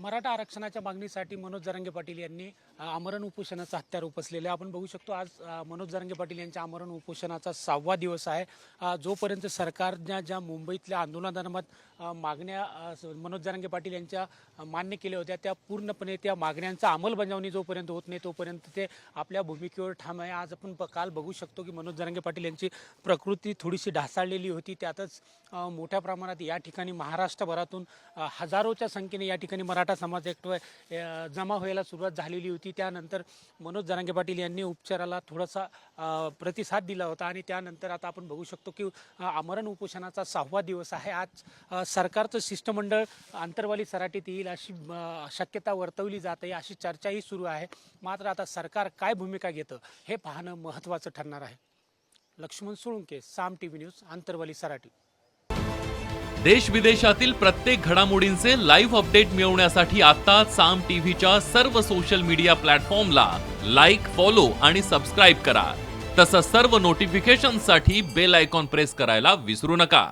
मराठा आरक्षणाच्या मागणीसाठी मनोज जरांगे पाटील यांनी आमरण उपोषणाचं हत्यार उपसलेलं आहे. आपण बघू शकतो आज मनोज जरांगे पाटील यांच्या आमरण उपोषणाचा सहावा दिवस आहे. जोपर्यंत सरकारने ज्या मुंबईतल्या आंदोलनादरम्यान मागण्या मनोज जरांगे पाटील यांच्या मान्य केल्या होत्या. त्या पूर्णपणे त्या मागण्यांचा अंमलबजावणी जोपर्यंत होत नाही तोपर्यंत ते आपल्या भूमिकेवर ठाम आहे. आज आपण काल बघू शकतो की मनोज जरांगे पाटील यांची प्रकृती थोडीशी ढासाळलेली होती. त्यातच मोठ्या प्रमाणात या ठिकाणी महाराष्ट्रभरातून हजारोच्या संख्येने या ठिकाणी मराठा समाज एकटव जमा व्हायला सुरुवात झालेली होती. त्यानंतर मनोज जरांगे पाटील यांनी उपचाराला थोडासा प्रतिसाद दिला होता आणि त्यानंतर आता आपण बघू शकतो की आमरण उपोषणाचा सहावा दिवस आहे. आज सरकारचं शिष्टमंडळ अंतरवाली सराटीत येईल अशी शक्यता वर्तवली जात आहे अशी चर्चाही सुरू आहे. मात्र आता सरकार काय भूमिका घेतं हे पाहणं महत्त्वाचं ठरणार आहे. Laxman Solunke Saam T V news Antarwali Sarati. देश विदेशातील प्रत्येक घडामोडींचे लाईव्ह अपडेट मिळवण्यासाठी आता साम टीव्हीच्या सर्व सोशल मीडिया प्लॅटफॉर्मला लाईक फॉलो आणि सबस्क्राईब करा. तसंच सर्व नोटिफिकेशनसाठी बेल आयकॉन प्रेस करायला विसरू नका.